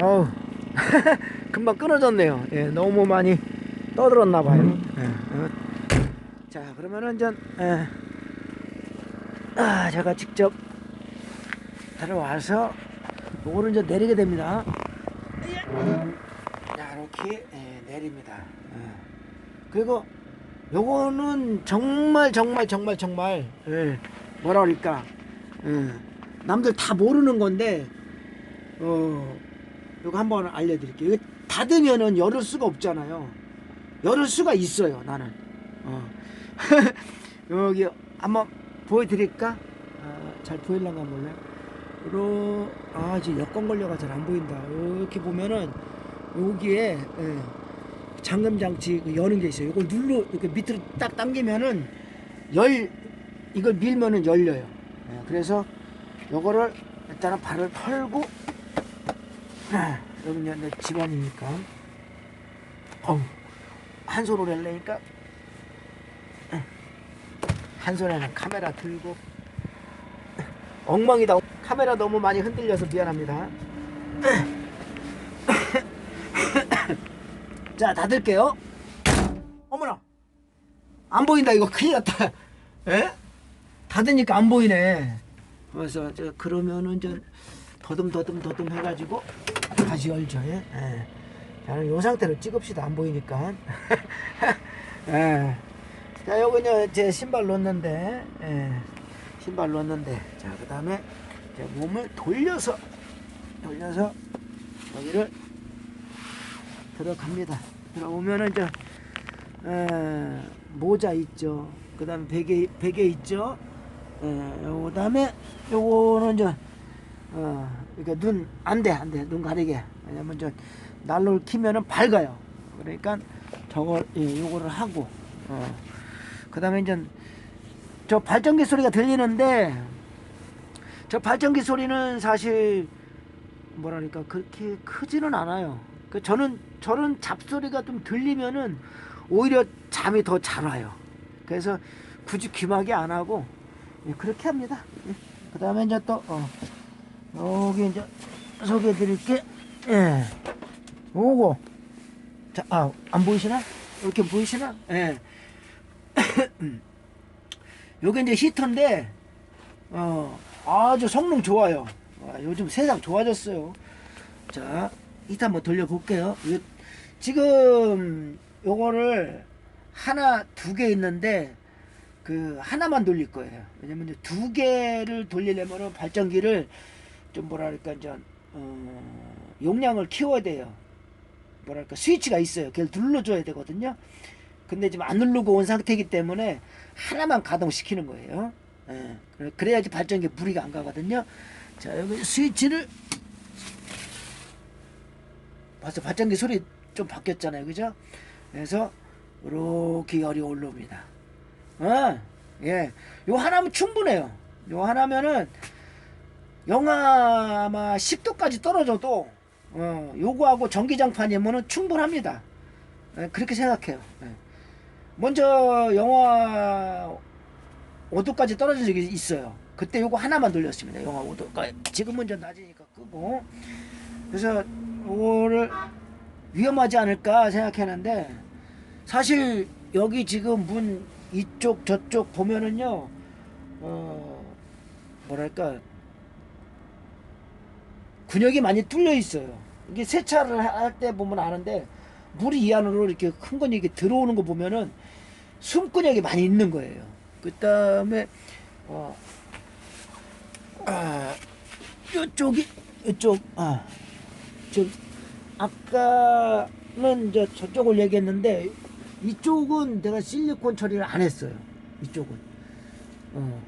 어우 금방 끊어졌네요. 예, 너무 많이 떠들었나 봐요. 예, 어. 자 그러면은 전 예. 아, 제가 직접 들어와서 요거를 이제 내리게 됩니다. 자 이렇게 예, 내립니다. 예. 그리고 요거는 정말 정말 정말 정말 예, 뭐라 그럴까 예, 남들 다 모르는 건데 어 요거 한번 알려드릴게요. 이거 닫으면은 열을 수가 없잖아요. 열을 수가 있어요. 나는 어. 여기 한번 보여드릴까? 아, 잘 보일란가 몰라. 요, 아, 지금 여권 걸려가 잘 안 보인다. 이렇게 보면은 여기에 예, 잠금 장치 그 여는 게 있어요. 이걸 눌러 이렇게 밑으로 딱 당기면은 열 이걸 밀면은 열려요. 예, 그래서 요거를 일단은 발을 털고 아, 여기 이제 내 집안이니까 어우, 한 손으로 하려니까 한 손에는 카메라 들고 엉망이다. 카메라 너무 많이 흔들려서 미안합니다. 자, 닫을게요. 어머나. 안 보인다. 이거 큰일 났다. 에? 닫으니까 안 보이네. 그래서 저 그러면은 저 더듬더듬 더듬 해가지고 다시 열죠. 예. 예. 저는 요 상태로 찍읍시다. 안 보이니까. 예. 자, 요거는 제 신발 놓는데, 예. 신발 놓는데, 자, 그 다음에 제 몸을 돌려서, 돌려서 여기를 들어갑니다. 들어오면은 저, 에, 모자 있죠. 그 다음에 베개, 베개 있죠. 에, 그 다음에 요거는 저, 어, 이렇게 눈, 안 돼, 안 돼. 눈 가리게. 왜냐면 저, 난로를 키면은 밝아요. 그러니까 저걸, 예, 요거를 하고, 어. 그 다음에 이제 저 발전기 소리가 들리는데 저 발전기 소리는 사실 뭐라니까 그렇게 크지는 않아요. 그 저는 저런 잡소리가 좀 들리면은 오히려 잠이 더 잘 와요. 그래서 굳이 귀마개 안 하고 예, 그렇게 합니다. 그 다음에 이제 또 어, 여기 이제 소개해 드릴게. 예. 요거. 자, 아, 안 보이시나? 이렇게 보이시나? 예. 요게 이제 히터인데, 어, 아주 성능 좋아요. 와, 요즘 세상 좋아졌어요. 자, 히터 한번 돌려볼게요. 요, 지금 요거를 하나, 두 개 있는데, 그, 하나만 돌릴 거예요. 왜냐면 두 개를 돌리려면 발전기를 좀 뭐랄까, 이제, 어, 용량을 키워야 돼요. 뭐랄까, 스위치가 있어요. 그걸 눌러줘야 되거든요. 근데 지금 안 누르고 온 상태이기 때문에 하나만 가동시키는 거예요. 예, 그래- 그래야지 발전기 무리가 안 가거든요. 자, 여기 스위치를 벌써 발전기 소리 좀 바뀌었잖아요. 그죠? 그래서 이렇게 열이 올라옵니다. 어, 예. 요 하나면 충분해요. 요 하나면은 영하 아마 10도까지 떨어져도 어, 요거하고 전기장판이면은 충분합니다. 예, 그렇게 생각해요. 예. 먼저 영하 5도까지 떨어진 적이 있어요. 그때 요거 하나만 돌렸습니다. 영하 5도까지. 지금은 좀 낮으니까 끄고. 그래서 요거를 위험하지 않을까 생각했는데 사실 여기 지금 문 이쪽 저쪽 보면은요 어 뭐랄까 근육이 많이 뚫려 있어요. 이게 세차를 할 때 보면 아는데 물이 이 안으로 이렇게 큰건 이게 들어오는 거 보면은 숨근육이 많이 있는 거예요. 그 다음에 어, 아, 이쪽이 이쪽 아, 저 아까는 이제 저쪽을 얘기했는데 이쪽은 내가 실리콘 처리를 안 했어요. 이쪽은 어,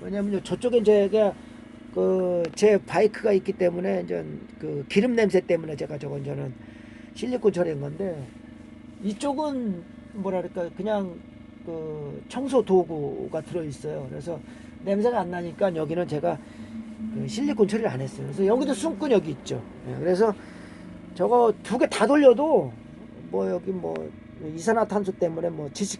왜냐면 저쪽에 제가 그 제 바이크가 있기 때문에 이제 그 기름 냄새 때문에 제가 저건 저는 실리콘 처리한 건데 이쪽은 뭐랄까 그냥 그 청소 도구가 들어 있어요. 그래서 냄새가 안 나니까 여기는 제가 그 실리콘 처리를 안 했어요. 그래서 여기도 숨근육이 있죠. 예, 그래서 저거 두 개 다 돌려도 뭐 여기 뭐 이산화탄소 때문에 뭐 지식